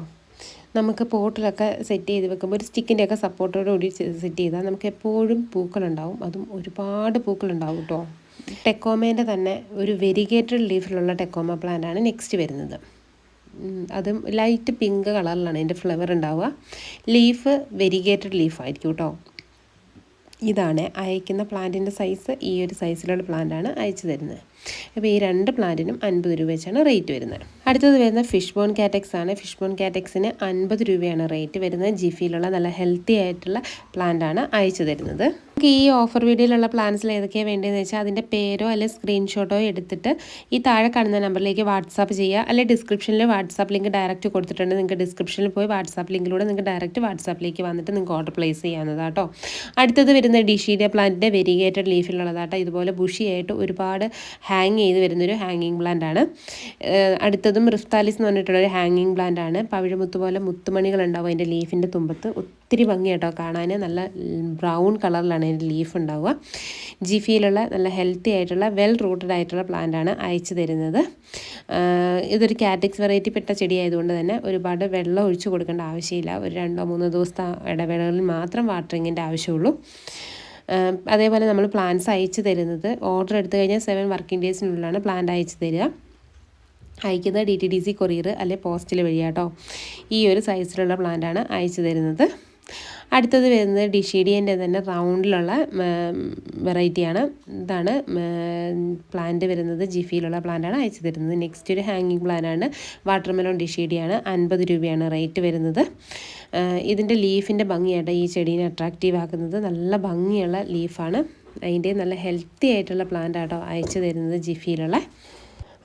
നമുക്ക് പോട്ടിലൊക്കെ സെറ്റ് ചെയ്ത് വെക്കുമ്പോൾ ഒരു സ്റ്റിക്കിന്റെയൊക്കെ സപ്പോർട്ടോട് കൂടി സെറ്റ് ചെയ്താൽ നമുക്ക് എപ്പോഴും പൂക്കളുണ്ടാവും. അതും ഒരുപാട് പൂക്കളുണ്ടാവും കേട്ടോ ടെക്കോമേന്റെ തന്നെ ഒരു വെരിഗേറ്റഡ് ലീഫിലുള്ള ടെക്കോമ പ്ലാന്റ് ആണ് നെക്സ്റ്റ് വരുന്നത്. അതും ലൈറ്റ് പിങ്ക് കളറിലാണ് അതിന്റെ ഫ്ലവർ ഉണ്ടാവുക. ലീഫ് വെരിഗേറ്റഡ് ലീഫായിരിക്കും കേട്ടോ ഇതാണ് അയക്കുന്ന പ്ലാന്റിന്റെ സൈസ് ഈ ഒരു സൈസിലുള്ള പ്ലാന്റാണ് അയച്ചു തരുന്നത്. അപ്പോൾ ഈ രണ്ട് പ്ലാന്റിനും അൻപത് രൂപ വെച്ചാണ് റേറ്റ് വരുന്നത്. അടുത്തത് വരുന്ന ഫിഷ് ബോൺ കാറ്റക്സ് ആണ്. ഫിഷ് ബോൺ കാറ്റക്സിന് അൻപത് രൂപയാണ് റേറ്റ് വരുന്നത്. ജിഫിയിലുള്ള നല്ല ഹെൽത്തി ആയിട്ടുള്ള പ്ലാന്റാണ് അയച്ചു തരുന്നത്. നമുക്ക് ഈ ഓഫർ വീഡിയോയിലുള്ള പ്ലാൻസിൽ ഏതൊക്കെയാണ് വേണ്ടതെന്ന് വെച്ചാൽ അതിന്റെ പേരോ അല്ലെങ്കിൽ സ്ക്രീൻഷോട്ടോ എടുത്തിട്ട് ഈ താഴെ കാണുന്ന നമ്പറിലേക്ക് വാട്സാപ്പ് ചെയ്യുക. അല്ലെങ്കിൽ ഡിസ്ക്രിപ്ഷനിൽ വാട്സാപ്പ് ലിങ്ക് ഡയറക്റ്റ് കൊടുത്തിട്ടുണ്ട്. നിങ്ങൾക്ക് ഡിസ്ക്രിപ്ഷനിൽ പോയി വാട്സാപ്പ് ലിങ്കിലൂടെ നിങ്ങൾക്ക് ഡയറക്റ്റ് വാട്സാപ്പിലേക്ക് വന്നിട്ട് നിങ്ങൾക്ക് ഓർഡർ പ്ലേസ് ചെയ്യാവുന്നതാട്ടോ അടുത്തത് വരുന്ന ഡിഷീഡിയ പ്ലാന്റിന്റെ വെരിഗേറ്റഡ് ലീഫിലുള്ളതാട്ടോ ഇതുപോലെ ബുഷിയായിട്ട് ഒരുപാട് ഹാങ് ചെയ്ത് വരുന്നൊരു ഹാങ്ങിങ് പ്ലാന്റ് ആണ്. അടുത്തതും റിഫ്താലിസ് എന്ന് പറഞ്ഞിട്ടുള്ള ഒരു ഹാങ്ങിങ് പ്ലാന്റ് ആണ്. പവിഴമുത്ത് പോലെ മുത്തുമണികൾ ഉണ്ടാവും അതിന്റെ ലീഫിന്റെ തുമ്പത്ത്. ഒത്തിരി ഭംഗിയാട്ടോ കാണാൻ. നല്ല ബ്രൗൺ കളറിലാണ് അതിന്റെ ലീഫ് ഉണ്ടാവുക. ജിഫിയിലുള്ള നല്ല ഹെൽത്തി ആയിട്ടുള്ള വെൽ റൂട്ടഡ് ആയിട്ടുള്ള പ്ലാന്റ് ആണ് അയച്ചു തരുന്നത്. ഇതൊരു കാറ്റക്സ് വെറൈറ്റി പെട്ട ചെടി ആയതുകൊണ്ട് തന്നെ ഒരുപാട് വെള്ളം ഒഴിച്ചു കൊടുക്കേണ്ട ആവശ്യമില്ല. ഒരു രണ്ടോ മൂന്നോ ദിവസത്തെ ഇടവേളകളിൽ മാത്രം വാട്ടറിങ്ങിന്റെ ആവശ്യമുള്ളൂ. അതേപോലെ നമ്മൾ പ്ലാൻസ് അയച്ചു തരുന്നത്. ഓർഡർ എടുത്തു കഴിഞ്ഞാൽ സെവൻ വർക്കിംഗ് ഡേയ്സിനുള്ളിലാണ് പ്ലാൻ അയച്ചു തരിക. അയക്കുന്നത് D T D C courier അല്ലെ പോസ്റ്റിൽ വഴിയാട്ടോ. ഈ ഒരു സൈസിലുള്ള പ്ലാന്റാണ് അയച്ചു തരുന്നത്. അടുത്തത് വരുന്നത് ഡിഷീഡിയന്റെ തന്നെ റൗണ്ടിലുള്ള വെറൈറ്റിയാണ്. ഇതാണ് പ്ലാന്റ് വരുന്നത് ജിഫിയിലുള്ള പ്ലാന്റാണ് അയച്ചു തരുന്നത്. നെക്സ്റ്റ് ഒരു ഹാങ്ങിങ് പ്ലാനാണ് വാട്ടർമെലോൺ ഡിഷീഡിയാണ്. അൻപത് രൂപയാണ് റേറ്റ് വരുന്നത്. ഇതിന്റെ ലീഫിന്റെ ഭംഗിയായിട്ട് ഈ ചെടീനെ അട്രാക്റ്റീവ് ആക്കുന്നത്. നല്ല ഭംഗിയുള്ള ലീഫാണ് അതിന്റെ നല്ല ഹെൽത്തി ആയിട്ടുള്ള പ്ലാന്റ് ആട്ടോ അയച്ചു തരുന്നത് ജിഫിയിലുള്ള.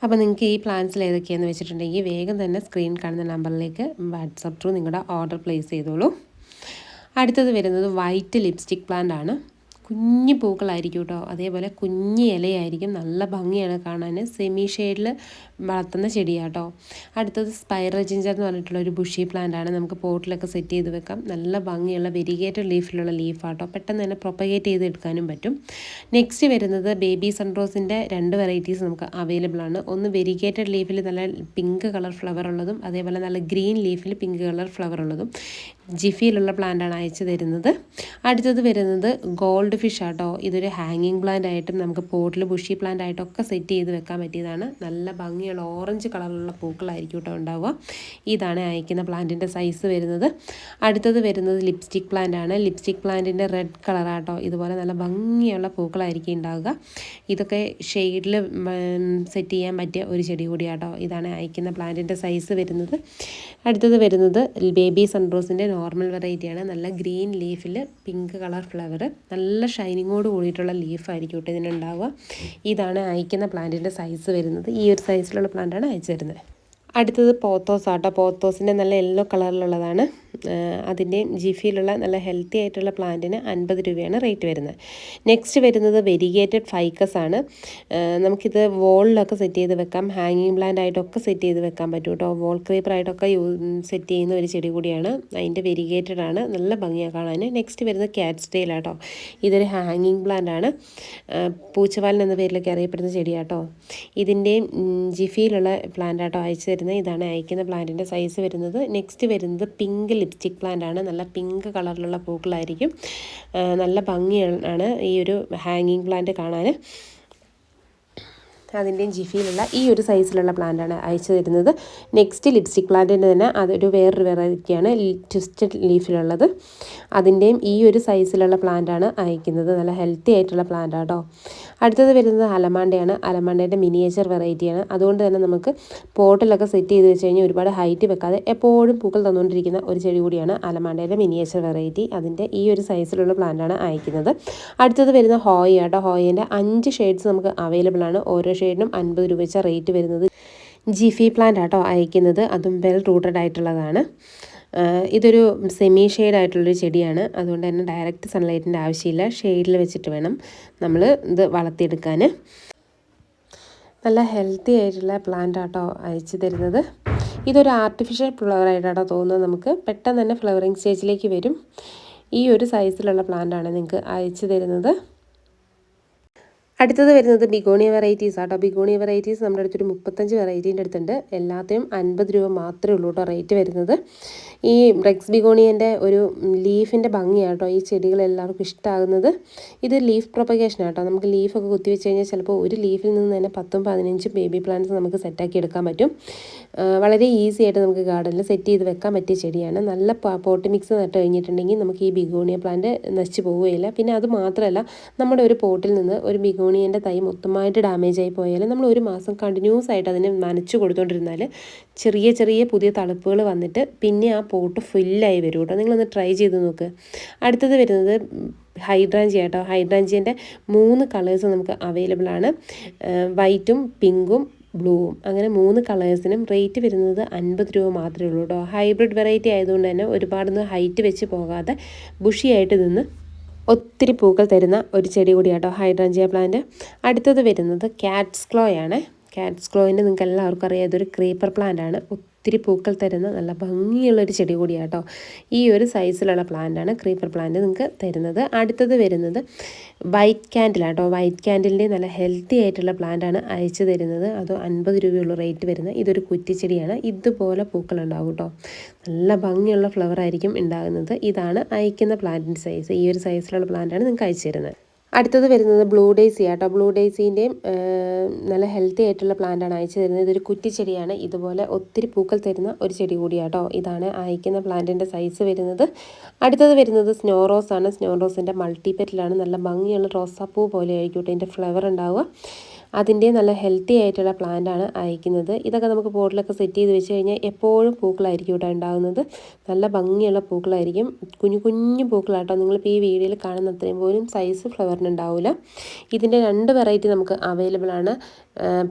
അപ്പോൾ നിങ്ങൾക്ക് ഈ പ്ലാൻസിൽ ഏതൊക്കെയാണെന്ന് വെച്ചിട്ടുണ്ടെങ്കിൽ വേഗം തന്നെ സ്ക്രീൻ കാണുന്ന നമ്പറിലേക്ക് വാട്സപ്പ് ത്രൂ നിങ്ങളുടെ ഓർഡർ പ്ലേസ് ചെയ്തോളൂ. അടുത്തത് വരുന്നത് വൈറ്റ് ലിപ്സ്റ്റിക് പ്ലാന്റ് ആണ്. കുഞ്ഞു പൂക്കളായിരിക്കും കേട്ടോ അതേപോലെ കുഞ്ഞു ഇലയായിരിക്കും. നല്ല ഭംഗിയാണ് കാണാൻ. സെമി ഷെയ്ഡിൽ വളർത്തുന്ന ചെടിയാട്ടോ അടുത്തത് സ്പൈറൽ ജിഞ്ചർ എന്ന് പറഞ്ഞിട്ടുള്ള ഒരു ബുഷി പ്ലാന്റ് ആണ്. നമുക്ക് പോട്ടിലൊക്കെ സെറ്റ് ചെയ്ത് വെക്കാം. നല്ല ഭംഗിയുള്ള വെരിഗേറ്റഡ് ലീഫിലുള്ള ലീഫാട്ടോ പെട്ടെന്ന് തന്നെ പ്രൊപ്പഗേറ്റ് ചെയ്ത് എടുക്കാനും പറ്റും. നെക്സ്റ്റ് വരുന്നത് ബേബി സൺറോസിന്റെ രണ്ട് വെറൈറ്റീസ് നമുക്ക് അവൈലബിൾ ആണ്. ഒന്ന് വെരിഗേറ്റഡ് ലീഫിൽ നല്ല പിങ്ക് കളർ ഫ്ലവർ ഉള്ളതും അതേപോലെ നല്ല ഗ്രീൻ ലീഫിൽ പിങ്ക് കളർ ഫ്ലവർ ഉള്ളതും. ജിഫിയിലുള്ള പ്ലാന്റാണ് അയച്ചു തരുന്നത്. അടുത്തത് വരുന്നത് ഗോൾഡ് ഫിഷ് ആട്ടോ. ഇതൊരു ഹാങ്ങിങ് പ്ലാന്റ് ആയിട്ടും നമുക്ക് പോട്ടിൽ ബുഷി പ്ലാന്റ് ആയിട്ടൊക്കെ സെറ്റ് ചെയ്ത് വെക്കാൻ പറ്റിയതാണ്. നല്ല ഭംഗിയുള്ള ഓറഞ്ച് കളറിലുള്ള പൂക്കളായിരിക്കും കേട്ടോ ഉണ്ടാവുക. ഇതാണ് അയക്കുന്ന പ്ലാന്റിന്റെ സൈസ് വരുന്നത്. അടുത്തത് വരുന്നത് ലിപ്സ്റ്റിക് പ്ലാന്റ് ആണ്. ലിപ്സ്റ്റിക് പ്ലാന്റിന്റെ റെഡ് കളറാട്ടോ ഇതുപോലെ നല്ല ഭംഗിയുള്ള പൂക്കളായിരിക്കും ഉണ്ടാവുക. ഇതൊക്കെ ഷെയ്ഡിൽ സെറ്റ് ചെയ്യാൻ പറ്റിയ ഒരു ചെടി കൂടിയാട്ടോ. ഇതാണ് അയക്കുന്ന പ്ലാന്റിന്റെ സൈസ് വരുന്നത്. അടുത്തത് വരുന്നത് ബേബി സൺറോസിന്റെ നോർമൽ വെറൈറ്റിയാണ് നല്ല ഗ്രീൻ ലീഫിൽ പിങ്ക് കളർ ഫ്ലവർ നല്ല ഷൈനിങ്ങോട് കൂടിയിട്ടുള്ള ലീഫായിരിക്കും കേട്ടോ ഇതിനുണ്ടാവുക. ഇതാണ് അയക്കുന്ന പ്ലാന്റിന്റെ സൈസ് വരുന്നത്. ഈ ഒരു സൈസിലുള്ള പ്ലാന്റാണ് അയച്ചു തരുന്നത്. അടുത്തത് പോത്തോസ് ആട്ടോ. പോത്തോസിന്റെ നല്ല യെല്ലോ കളറിലുള്ളതാണ് അതിന്റെയും ജിഫിയിലുള്ള നല്ല ഹെൽത്തി ആയിട്ടുള്ള പ്ലാന്റിന് അൻപത് രൂപയാണ് റേറ്റ് വരുന്നത്. നെക്സ്റ്റ് വരുന്നത് വെരിഗേറ്റഡ് ഫൈക്കസ് ആണ്. നമുക്കിത് വോളിലൊക്കെ സെറ്റ് ചെയ്ത് വെക്കാം. ഹാങ്ങിങ് പ്ലാന്റ് ആയിട്ടൊക്കെ സെറ്റ് ചെയ്ത് വെക്കാൻ പറ്റും കേട്ടോ. വോൾ യൂ സെറ്റ് ചെയ്യുന്ന ഒരു ചെടി കൂടിയാണ്. അതിന്റെ വെരിഗേറ്റഡ് ആണ്. നല്ല ഭംഗിയാണ് കാണാൻ. നെക്സ്റ്റ് വരുന്നത് ക്യാറ്റ് സ്റ്റൈൽ ആട്ടോ. ഇതൊരു ഹാങ്ങിങ് പ്ലാന്റ് ആണ്. പൂച്ചവാലൻ എന്ന പേരിലൊക്കെ അറിയപ്പെടുന്ന ചെടിയാട്ടോ. ഇതിന്റെയും ജിഫിയിലുള്ള പ്ലാന്റ് ആട്ടോ അയച്ചു തരുന്നത്. ഇതാണ് അയക്കുന്ന പ്ലാന്റിന്റെ സൈസ് വരുന്നത്. നെക്സ്റ്റ് വരുന്നത് പിങ്ക് ലിപ്സ്റ്റിക് പ്ലാന്റ് ആണ്. നല്ല പിങ്ക് കളറിലുള്ള പൂക്കളായിരിക്കും. നല്ല ഭംഗിയാണ് ഈ ഒരു ഹാങ്ങിങ് പ്ലാന്റ് കാണാൻ. അതിന്റെയും ജിഫിയിലുള്ള ഈ ഒരു സൈസിലുള്ള പ്ലാന്റാണ് അയച്ചു തരുന്നത്. നെക്സ്റ്റ് ലിപ്സ്റ്റിക് പ്ലാന്റിന്റെ തന്നെ അതൊരു വേറൊരു വെറൈറ്റിയാണ് ട്വിസ്റ്റഡ് ലീഫിലുള്ളത് അതിന്റെയും ഈ ഒരു സൈസിലുള്ള പ്ലാന്റാണ് അയക്കുന്നത്. നല്ല ഹെൽത്തി ആയിട്ടുള്ള പ്ലാന്റ് ആട്ടോ അടുത്തത് വരുന്നത് അലമാണ്ടയാണ്. അലമാണ്ടേന്റെ മിനിയേച്ചർ വെറൈറ്റിയാണ് അതുകൊണ്ട് തന്നെ നമുക്ക് പോട്ടിലൊക്കെ സെറ്റ് ചെയ്ത് വെച്ച് കഴിഞ്ഞാൽ ഒരുപാട് ഹൈറ്റ് വെക്കാതെ എപ്പോഴും പൂക്കൾ തന്നുകൊണ്ടിരിക്കുന്ന ഒരു ചെടി കൂടിയാണ് അലമാണ്ടേന്റെ മിനിയേച്ചർ വെറൈറ്റി അതിന്റെ ഈ ഒരു സൈസിലുള്ള പ്ലാന്റാണ് അയക്കുന്നത്. അടുത്തത് വരുന്ന ഹോയ ആട്ടോ. ഹോയിന്റെ അഞ്ച് ഷെയ്ഡ്സ് നമുക്ക് അവൈലബിൾ ആണ്. ഓരോ ഷെയ്ഡിനും അൻപത് രൂപ വെച്ച റേറ്റ് വരുന്നത്. ജിഫി പ്ലാന്റ് ആട്ടോ അയക്കുന്നത്. അതും വെൽ റൂട്ടഡ് ആയിട്ടുള്ളതാണ്. ഇതൊരു സെമി ഷെയ്ഡ് ആയിട്ടുള്ളൊരു ചെടിയാണ്. അതുകൊണ്ട് തന്നെ ഡയറക്റ്റ് സൺലൈറ്റിന്റെ ആവശ്യമില്ല. ഷെയ്ഡിൽ വെച്ചിട്ട് വേണം നമ്മൾ ഇത് വളർത്തിയെടുക്കാൻ നല്ല ഹെൽത്തി ആയിട്ടുള്ള പ്ലാന്റ് ആട്ടോ അയച്ചു തരുന്നത്. ഇതൊരു ആർട്ടിഫിഷ്യൽ ഫ്ലവർ ആയിട്ടാണോ തോന്നുന്നത് നമുക്ക്. പെട്ടെന്ന് തന്നെ ഫ്ലവറിങ് സ്റ്റേജിലേക്ക് വരും. ഈ ഒരു സൈസിലുള്ള പ്ലാന്റാണ് നിങ്ങൾക്ക് അയച്ചു തരുന്നത്. അടുത്തത് വരുന്നത് ബിഗോണിയ വെറൈറ്റീസ് ആട്ടോ. ബിഗോണിയ വെറൈറ്റീസ് നമ്മുടെ അടുത്തൊരു മുപ്പത്തഞ്ച് വെറൈറ്റീന്റെ അടുത്തുണ്ട്. എല്ലാത്തിനും അൻപത് രൂപ മാത്രമേ ഉള്ളൂ കേട്ടോ റേറ്റ് വരുന്നത്. ഈ റെക്സ് ബിഗോണിയന്റെ ഒരു ലീഫിന്റെ ഭംഗിയാട്ടോ ഈ ചെടികൾ എല്ലാവർക്കും ഇഷ്ടമാകുന്നത് ഇത് ലീഫ് പ്രൊപ്പഗേഷൻ ആട്ടോ. നമുക്ക് ലീഫൊക്കെ കുത്തിവെച്ച് കഴിഞ്ഞാൽ ചിലപ്പോൾ ഒരു ലീഫിൽ നിന്ന് തന്നെ പത്തും പതിനഞ്ചും ബേബി പ്ലാന്റ്സ് നമുക്ക് സെറ്റാക്കി എടുക്കാൻ പറ്റും. വളരെ ഈസി ആയിട്ട് നമുക്ക് ഗാർഡനിൽ സെറ്റ് ചെയ്ത് വെക്കാൻ പറ്റിയ ചെടിയാണ്. നല്ല പോട്ട് മിക്സ് നട്ട് കഴിഞ്ഞിട്ടുണ്ടെങ്കിൽ നമുക്ക് ഈ ബിഗോണിയ പ്ലാന്റ് നശിച്ചു പോവുകയില്ല. പിന്നെ അത് മാത്രമല്ല നമ്മുടെ ഒരു പോട്ടിൽ നിന്ന് ഒരു ബിഗോണിയന്റെ തൈ മൊത്തമായിട്ട് ഡാമേജ് ആയി പോയാൽ നമ്മൾ ഒരു മാസം കണ്ടിന്യൂസ് ആയിട്ട് അതിനെ നനച്ചു കൊടുത്തുകൊണ്ടിരുന്നാൽ ചെറിയ ചെറിയ പുതിയ തളിപ്പുകൾ വന്നിട്ട് പിന്നെ ആ പോട്ട് ഫില്ലായി വരും കേട്ടോ. നിങ്ങളൊന്ന് ട്രൈ ചെയ്ത് നോക്ക്. അടുത്തത് വരുന്നത് ഹൈഡ്രാഞ്ചി കേട്ടോ. ഹൈഡ്രാഞ്ചിന്റെ മൂന്ന് കളേഴ്സ് നമുക്ക് അവൈലബിൾ ആണ്. വൈറ്റും പിങ്കും ബ്ലൂവും. അങ്ങനെ മൂന്ന് കളേഴ്സിനും റേറ്റ് വരുന്നത് അൻപത് രൂപ മാത്രമേ ഉള്ളൂ കേട്ടോ. ഹൈബ്രിഡ് വെറൈറ്റി ആയതുകൊണ്ട് തന്നെ ഒരുപാടൊന്നും ഹൈറ്റ് വെച്ച് പോകാതെ ബുഷിയായിട്ട് നിന്ന് ഒത്തിരി പൂക്കൾ തരുന്ന ഒരു ചെടി കൂടിയാട്ടോ ഹൈഡ്രാഞ്ചിയ പ്ലാന്റ് അടുത്തത് വരുന്നത് ക്യാറ്റ്സ് ക്ലോ ആണ്. കാറ്റ്സ് ക്ലോയിന്റെ നിങ്ങൾക്ക് എല്ലാവർക്കും അറിയാം ഇതൊരു ക്രീപ്പർ പ്ലാന്റ് ആണ്. ഒത്തിരി പൂക്കൾ തരുന്ന നല്ല ഭംഗിയുള്ളൊരു ചെടി കൂടിയാട്ടോ ഈ ഒരു സൈസിലുള്ള പ്ലാന്റാണ് ക്രീപ്പർ പ്ലാന്റ് നിങ്ങൾക്ക് തരുന്നത്. അടുത്തത് വരുന്നത് വൈറ്റ് ക്യാൻഡിലാട്ടോ വൈറ്റ് ക്യാൻഡിലിന്റെ നല്ല ഹെൽത്തി ആയിട്ടുള്ള പ്ലാന്റാണ് അയച്ചു തരുന്നത്. അത് അൻപത് രൂപയുള്ള റേറ്റ് വരുന്നത് ഇതൊരു കുറ്റിച്ചെടിയാണ് ഇതുപോലെ പൂക്കൾ ഉണ്ടാവും കേട്ടോ നല്ല ഭംഗിയുള്ള ഫ്ലവർ ആയിരിക്കും ഉണ്ടാകുന്നത്. ഇതാണ് അയക്കുന്ന പ്ലാന്റിന്റെ സൈസ് ഈ ഒരു സൈസിലുള്ള പ്ലാന്റാണ് നിങ്ങൾക്ക് അയച്ചു തരുന്നത്. അടുത്തത് വരുന്നത് ബ്ലൂ ഡേസി ആട്ടോ. ബ്ലൂ ഡേസീന്റെയും നല്ല ഹെൽത്തി ആയിട്ടുള്ള പ്ലാന്റാണ് അയച്ചു തരുന്നത്. ഇതൊരു കുറ്റിച്ചെടിയാണ് ഇതുപോലെ ഒത്തിരി പൂക്കൾ തരുന്ന ഒരു ചെടി കൂടിയാട്ടോ. ഇതാണ് അയക്കുന്ന പ്ലാന്റിന്റെ സൈസ് വരുന്നത്. അടുത്തത് വരുന്നത് സ്നോ റോസാണ് സ്നോ റോസിന്റെ മൾട്ടിപെറ്റിലാണ് നല്ല ഭംഗിയുള്ള റോസാപ്പൂ പോലെ ആയിരിക്കും ഇതിന്റെ ഫ്ലവർ ഉണ്ടാവുക. അതിന്റെ നല്ല ഹെൽത്തി ആയിട്ടുള്ള പ്ലാന്റാണ് അയക്കുന്നത്. ഇതൊക്കെ നമുക്ക് പോട്ടിലൊക്കെ സെറ്റ് ചെയ്ത് വെച്ച് കഴിഞ്ഞാൽ എപ്പോഴും പൂക്കളായിരിക്കും ഇവിടെ ഉണ്ടാകുന്നത് നല്ല ഭംഗിയുള്ള പൂക്കളായിരിക്കും. കുഞ്ഞു കുഞ്ഞു പൂക്കളാട്ടോ. നിങ്ങളിപ്പോൾ ഈ വീഡിയോയിൽ കാണുന്ന അത്രയും പോലും സൈസ് ഫ്ലവറിന് ഉണ്ടാവില്ല ഇതിന്റെ രണ്ട് വെറൈറ്റി നമുക്ക് അവൈലബിൾ ആണ്.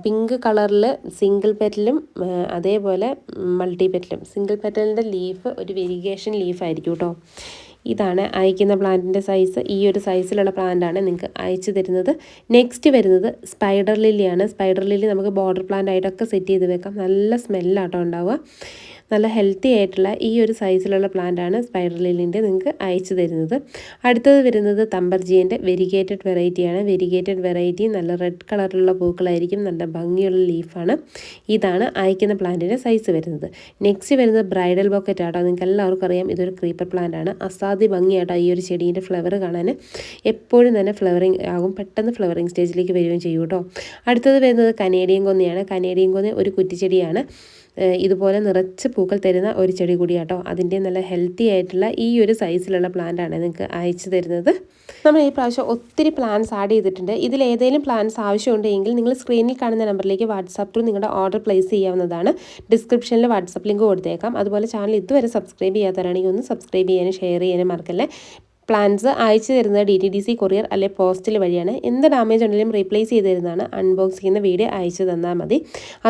പിങ്ക് കളറിൽ സിംഗിൾ പെറ്റലും അതേപോലെ മൾട്ടി പെറ്റലും സിംഗിൾ പെറ്റലിന്റെ ലീഫ് ഒരു വെരിഗേഷൻ ലീഫായിരിക്കും കേട്ടോ ഇതാണ് അയക്കുന്ന പ്ലാന്റിന്റെ സൈസ് ഈ ഒരു സൈസിലുള്ള പ്ലാന്റാണ് നിങ്ങൾക്ക് അയച്ചു തരുന്നത്. നെക്സ്റ്റ് വരുന്നത് സ്പൈഡർ ലില്ലിയാണ് സ്പൈഡർ ലില്ലി നമുക്ക് ബോർഡർ പ്ലാന്റ് ആയിട്ടൊക്കെ സെറ്റ് ചെയ്ത് വെക്കാം. നല്ല സ്മെല്ലാട്ടോ ഉണ്ടാവുക. നല്ല ഹെൽത്തി ആയിട്ടുള്ള ഈ ഒരു സൈസിലുള്ള പ്ലാന്റാണ് സ്പൈഡർ ലില്ലിന്റെ നിങ്ങൾക്ക് അയച്ചു തരുന്നത്. അടുത്തത് വരുന്നത് തമ്പർജിയന്റെ വെരിഗേറ്റഡ് വെറൈറ്റിയാണ് വെരിഗേറ്റഡ് വെറൈറ്റി നല്ല റെഡ് കളറിലുള്ള പൂക്കളായിരിക്കും നല്ല ഭംഗിയുള്ള ലീഫാണ് ഇതാണ് അയക്കുന്ന പ്ലാന്റിന്റെ സൈസ് വരുന്നത്. നെക്സ്റ്റ് വരുന്നത് ബ്രൈഡൽ ബോക്കറ്റ് ആട്ടോ. നിങ്ങൾക്ക് എല്ലാവർക്കും അറിയാം ഇതൊരു ക്രീപ്പർ പ്ലാന്റ് ആണ്. അസാധ്യ ഭംഗിയാട്ടോ ഈ ഒരു ചെടീന്റെ ഫ്ലവർ കാണാൻ എപ്പോഴും തന്നെ ഫ്ലവറിങ് ആകും. പെട്ടെന്ന് ഫ്ലവറിങ് സ്റ്റേജിലേക്ക് വരികയും ചെയ്യും കേട്ടോ. അടുത്തത് വരുന്നത് കനേഡിയൻ കൊന്നയാണ്. കനേഡിയൻ കൊന്ന ഒരു കുറ്റിച്ചെടിയാണ്. ഇതുപോലെ നിറച്ച് പൂക്കൾ തരുന്ന ഒരു ചെടി കൂടിയാട്ടോ. അതിന്റെ നല്ല ഹെൽത്തി ആയിട്ടുള്ള ഈ ഒരു സൈസിലുള്ള പ്ലാന്റ് ആണ് നിങ്ങൾക്ക് അയച്ചു തരുന്നത്. നമ്മൾ ഈ പ്രാവശ്യം ഒത്തിരി പ്ലാൻസ് ആഡ് ചെയ്തിട്ടുണ്ട്. ഇതിൽ ഏതെങ്കിലും പ്ലാൻസ് ആവശ്യമുണ്ടെങ്കിൽ നിങ്ങൾ സ്ക്രീനിൽ കാണുന്ന നമ്പറിലേക്ക് വാട്സാപ്പ് ത്രൂ നിങ്ങളുടെ ഓർഡർ പ്ലേസ് ചെയ്യാവുന്നതാണ്. ഡിസ്ക്രിപ്ഷനിൽ വാട്സാപ്പ് ലിങ്ക് കൊടുത്തേക്കാം. അതുപോലെ ചാനൽ ഇതുവരെ സബ്സ്ക്രൈബ് ചെയ്യാത്തവരാണെങ്കിൽ ഒന്ന് സബ്സ്ക്രൈബ് ചെയ്യാനും ഷെയർ ചെയ്യാനും മറക്കല്ലേ. പ്ലാൻസ് അയച്ചു തരുന്നത് D T D C courier അല്ലെ പോസ്റ്റിൽ വഴിയാണ്. എന്ത് ഡാമേജ് ഉണ്ടെങ്കിലും റീപ്ലേസ് ചെയ്ത് തരുന്നതാണ് അൺബോക്സ് ചെയ്യുന്ന വീഡിയോ അയച്ചു തന്നാൽ മതി.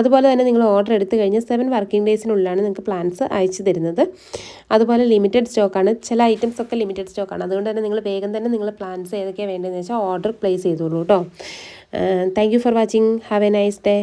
അതുപോലെ തന്നെ നിങ്ങൾ ഓർഡർ എടുത്തു കഴിഞ്ഞാൽ സെവൻ വർക്കിംഗ് ഡേയ്സിനുള്ളിലാണ് നിങ്ങൾക്ക് പ്ലാൻസ് അയച്ചു തരുന്നത്. അതുപോലെ ലിമിറ്റഡ് സ്റ്റോക്കാണ് ചില ഐറ്റംസ് ഒക്കെ ലിമിറ്റഡ് സ്റ്റോക്കാണ് അതുകൊണ്ട് തന്നെ നിങ്ങൾ വേഗം തന്നെ നിങ്ങൾ പ്ലാൻസ് ഏതൊക്കെയാണ് വേണ്ടതെന്ന് വെച്ചാൽ ഓർഡർ പ്ലേസ് ചെയ്തോളൂ കേട്ടോ thank for watching have a nice day